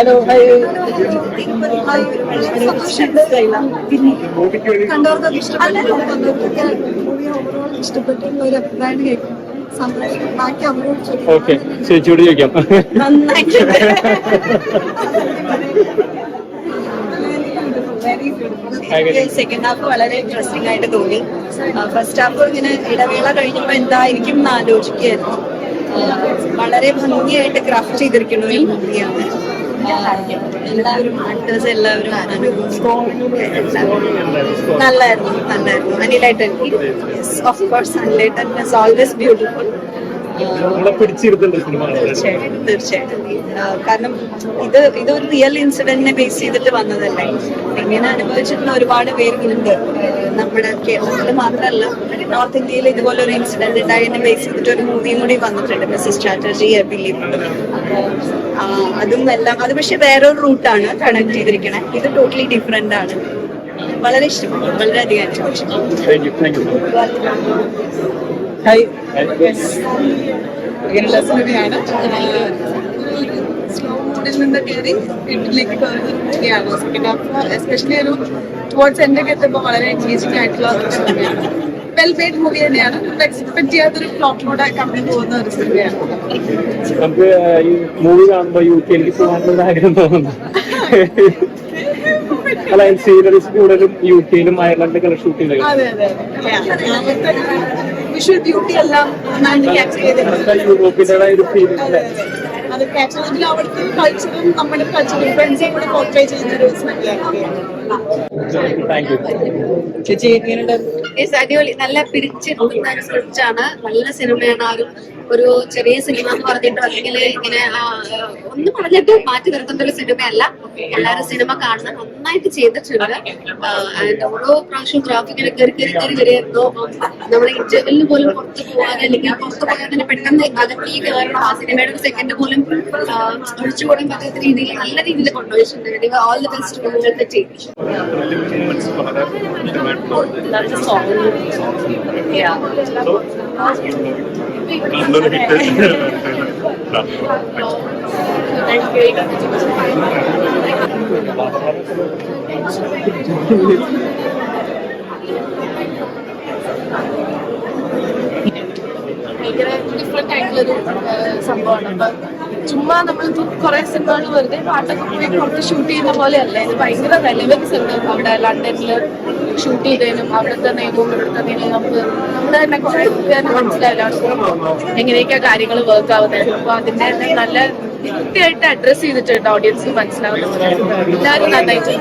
Hello high. Okay ചേച്ചിയോട് ചോദിക്കാം. Second half വളരെ ഇൻട്രസ്റ്റിംഗ് ആയിട്ട് തോന്നി. ഫസ്റ്റ് ഹാഫ് ഇങ്ങനെ ഇടവേള കഴിഞ്ഞപ്പോ എന്തായിരിക്കും എന്ന് ആലോചിക്കുകയായിരുന്നു. വളരെ ഭംഗിയായിട്ട് ക്രാഫ്റ്റ് ചെയ്തിരിക്കുന്ന ഒരു മൂവിയാണ് എല്ലാവരും ആക്ടേഴ്സ് എല്ലാവരും നല്ലായിരുന്നു നല്ലായിരുന്നു. അനിലേട്ടൻ ഓഫ് കോഴ്സ് അനിലേട്ടൻ ഇസ് ഓൾവേസ് ബ്യൂട്ടിഫുൾ നമ്മളെ പിടിച്ചിരുത്തുണ്ട് സിനിമ തീർച്ചയായിട്ടും തീർച്ചയായിട്ടും. കാരണം ഇത് ഇതൊരു റിയൽ ഇൻസിഡന്റിനെ ബേസ് ചെയ്തിട്ട് വന്നതല്ലേ? ഇങ്ങനെ അനുഭവിച്ചിട്ടുള്ള ഒരുപാട് പേരുണ്ട്. നമ്മുടെ കേരളത്തിൽ മാത്രമല്ല നോർത്ത് ഇന്ത്യയിൽ ഇതുപോലെ ഒരു ഇൻസിഡന്റ് ഉണ്ടായതിനെ ബേസ് ചെയ്തിട്ട് ഒരു മൂവിയും കൂടി വന്നിട്ടുണ്ട് മിസ്സസ് ചാറ്റർജി ബിലീവ് അതും എല്ലാം അത് പക്ഷെ വേറൊരു റൂട്ടാണ് കണക്ട് ചെയ്തിരിക്കണേ. ഇത് ടോട്ടലി ഡിഫറെന്റ് ആണ്. വളരെ ഇഷ്ടപ്പെട്ടു വളരെയധികം ഇഷ്ടപ്പെട്ടു ഹായ് ഇങ്ങനെയുള്ള സിനിമയാണ് സ്ലോ മോഡിൽ നിന്ന് കയറി വീട്ടിലേക്ക് കയറുകയാണ് സെക്കൻഡ് ഹാഫ് എസ്പെഷ്യലി ഒരു ടുവേർഡ്സ് എന്റെ ഒക്കെ എത്തുമ്പോൾ വളരെ എൻഗേജിംഗ് ആയിട്ടുള്ള ഒരു സിനിമയാണ് വെൽ മെയ്ഡ് മൂവി തന്നെയാണ്. എക്സ്പെക്ട് ചെയ്യാത്തൊരു പ്ലോട്ടിലൂടെ കടന്നു പോകുന്ന ഒരു സിനിമയാണ് നമുക്ക് ഈ മൂവി കാണുമ്പോ യു കെയിലേക്ക് പോകാനുള്ള ആഗ്രഹം തോന്നുന്നു. അല്ല സീനറീസ് കൂടുതലും യു കെയിലും അയർലൻഡിലൊക്കെ ഷൂട്ട് ചെയ്തത് വിഷ്വൽ ബ്യൂട്ടി എല്ലാം നന്നായിട്ട് ക്യാപ്ചർ ചെയ്തിട്ടുണ്ട്. അതെ, അതെ. അത്. ക്യാപ്ചർ ചെയ്തിട്ട് അവിടുത്തെ കൾച്ചറും നമ്മുടെ കൾച്ചറും ഡിഫറൻസും കൂടെ പോർട്രേ ചെയ്യുന്ന ഒരു ചേച്ചി അടിപൊളി. നല്ല പിരിച്ചിരുന്ന ഒരു സ്ക്രിപ്റ്റ് ആണ് നല്ല സിനിമയാണ്. ആ ഒരു ഒരു ചെറിയ സിനിമ എന്ന് പറഞ്ഞിട്ട് അല്ലെങ്കിൽ ഇങ്ങനെ ആ, ഒന്നും പറഞ്ഞിട്ട് മാറ്റി നിർത്തുന്ന ഒരു സിനിമയല്ല. എല്ലാവരും സിനിമ കാണുന്ന നന്നായിട്ട് ചെയ്തിട്ടുണ്ട്. ആൻഡ് ഓരോ പ്രാവശ്യവും ഗ്രാഫിക്കിനെ കയറി കയറി കയറി വരികയായിരുന്നു നമ്മുടെ ഇന്റർവെല്ലിന് പോലും പുറത്ത് പോകാൻ അല്ലെങ്കിൽ പുറത്ത് പോയാൽ തന്നെ പെട്ടെന്ന് അകത്തി കയറണം ആ സിനിമയുടെ ഒരു സെക്കൻഡ് പോലും ഒഴിച്ചുകൂടാൻ പറ്റാത്ത രീതിയിൽ നല്ല രീതിയിൽ കൊണ്ടുപോയിട്ടുണ്ട്. ഓൾ ദി ബെസ്റ്റ് നിങ്ങൾക്ക് ചെയ്യും Thank you. ഭയങ്കര ഡിഫറെന്റ് ആയിട്ടുള്ളൊരു സംഭവമാണ് അപ്പൊ ചുമ്മാ നമ്മൾ കുറെ സിനിമകൾ വെറുതെ പാട്ടൊക്കെ പോയി പുറത്ത് ഷൂട്ട് ചെയ്യുന്ന പോലെയല്ല ഇത് ഭയങ്കര റെലവൻസ് ഉണ്ട് അവിടെ ലണ്ടനിൽ ഷൂട്ട് ചെയ്തതിനും അവിടുത്തെ നിയമവും ഇവിടുത്തെ നിയമവും നമുക്ക് നമ്മുടെ തന്നെ കുറെ പേര് മനസ്സിലാവില്ല എങ്ങനെയൊക്കെയാ കാര്യങ്ങൾ വർക്ക് ആവുന്നത്? അപ്പൊ അതിന്റെ തന്നെ നല്ല കൃത്യമായിട്ട് അഡ്രസ് ചെയ്തിട്ടുണ്ട് ഓഡിയൻസിന് മനസ്സിലാവുന്നത്. എല്ലാവരും നന്നായിട്ട്